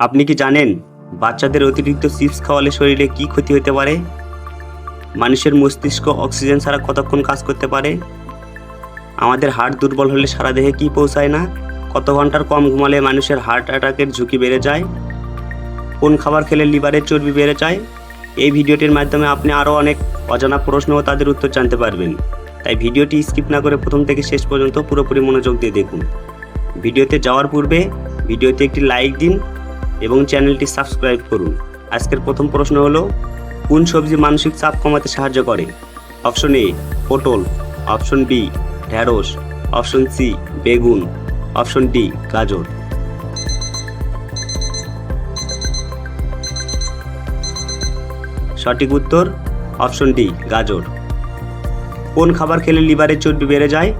আপনি কি জানেন বাচ্চাদের অতিরিক্ত চিপস খাওয়ালে শরীরে কি ক্ষতি হতে পারে? মানুষের মস্তিষ্ক অক্সিজেন ছাড়া কতক্ষণ কাজ করতে পারে? আমাদের হার্ট দুর্বল হলে সারা দেহে কি পৌঁছায় না? কত ঘণ্টার কম ঘুমালে মানুষের হার্ট অ্যাটাকের ঝুঁকি বেড়ে যায়? কোন খাবার খেলে লিভারের চর্বি বেড়ে যায়? এই ভিডিওটির মাধ্যমে আপনি আরও অনেক অজানা প্রশ্ন ও তাদের উত্তর জানতে পারবেন। তাই ভিডিওটি স্কিপ না করে প্রথম থেকে শেষ পর্যন্ত পুরোপুরি মনোযোগ দিয়ে দেখুন। ভিডিওতে যাওয়ার পূর্বে ভিডিওতে একটি লাইক দিন এবং চ্যানেলটি সাবস্ক্রাইব করুন। আজকের প্রথম প্রশ্ন হলো, কোন সবজি মানসিক চাপ কমাতে সাহায্য করে? অপশন এ, পটল। অপশন বি ঢ্যাঁড়স অপশন সি, বেগুন। অপশন ডি, গাজর। সঠিক উত্তর, অপশন ডি, গাজর। কোন খাবার খেলে লিভারের চর্বি বেড়ে যায়?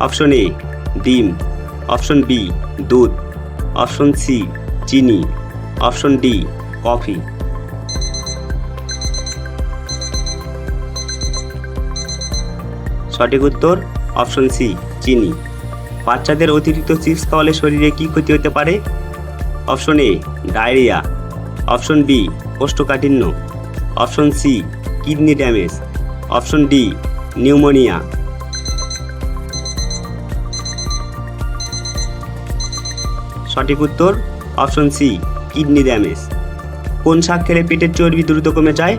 অপশন এ, ডিম। অপশন বি, দুধ। অপশন সি চিনি, অপশন ডি, কফি। সঠিক উত্তর, অপশন সি, চিনি। বাচ্চাদের অতিরিক্ত চিপস খাওয়ালে শরীরে কি ক্ষতি হতে পারে? Option A, diarrhoea. Option B, কোষ্ঠকাঠিন্য। Option C, kidney damage. Option D, pneumonia. সঠিক উত্তর অপশন সি, কিডনি ড্যামেজ। কোন শাক খেলে পেটের চর্বি দ্রুত কমে যায়?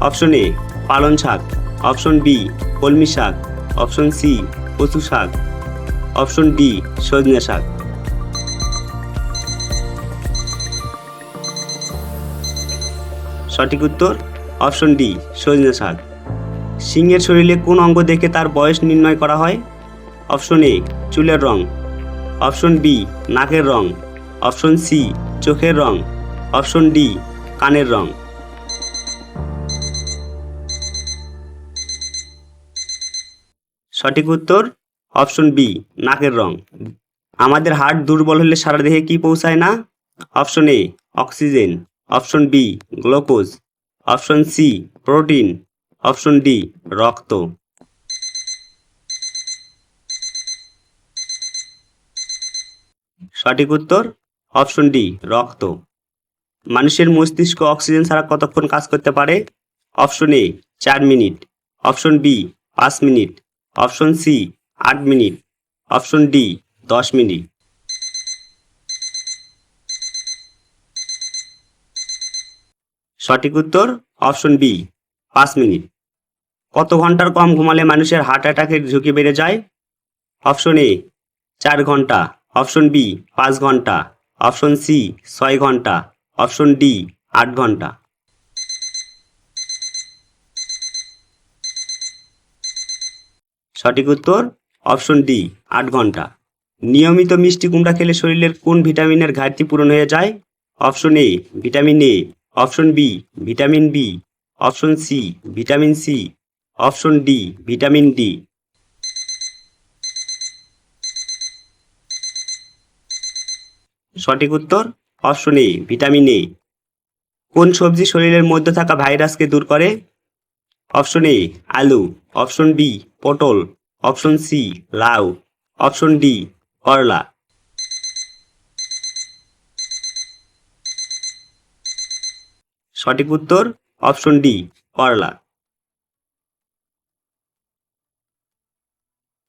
অপশন এ পালন শাক। অপশন বি, কলমি শাক। অপশন সি, কচু শাক। অপশন ডি, সজনে শাক। সঠিক উত্তর, অপশন ডি, সজনে শাক। সিংহের শরীরে কোন অঙ্গ দেখে তার বয়স নির্ণয় করা হয়? অপশন এ, চুলের রং। অপশন বি, নাকের রং। অপশন সি, চোখের রং। অপশন ডি, কানের রং। সঠিক উত্তর, অপশন বি, নাকের রং। আমাদের হার্ট দুর্বল হলে সারা দেহে কি পৌঁছায় না? Option A, oxygen. Option B, glucose. Option C, protein. Option D, রক্ত। সঠিক উত্তর অপশন ডি, রক্ত। মানুষের মস্তিষ্ক অক্সিজেন ছাড়া কতক্ষণ কাজ করতে পারে? অপশন এ, চার মিনিট। অপশন বি, পাঁচ মিনিট। অপশন সি, আট মিনিট। অপশন ডি, দশ মিনিট। সঠিক উত্তর, অপশন বি, পাঁচ মিনিট। কত ঘণ্টার কম ঘুমালে মানুষের হার্ট অ্যাটাকের ঝুঁকি বেড়ে যায়? অপশন এ, চার ঘণ্টা। অপশন বি, পাঁচ ঘণ্টা। অপশন সি, ছয় ঘণ্টা। অপশন ডি, আট ঘণ্টা। সঠিক উত্তর, অপশন ডি, আট ঘণ্টা। নিয়মিত মিষ্টি কুমড়া খেলে শরীরের কোন ভিটামিনের ঘাটতি পূরণ হয়ে যায়? Option A, vitamin A. Option B, vitamin B. Option C, vitamin C. Option D, vitamin D. সঠিক উত্তর? Option A, vitamin A. কোন সবজি শরীরের মধ্যে থাকা ভাইরাসকে দূর করে? অপশন এ, আলু। অপশন বি, পটল। অপশন সি, লাউ। অপশন ডি, করলা। সঠিক উত্তর? অপশন ডি, করলা।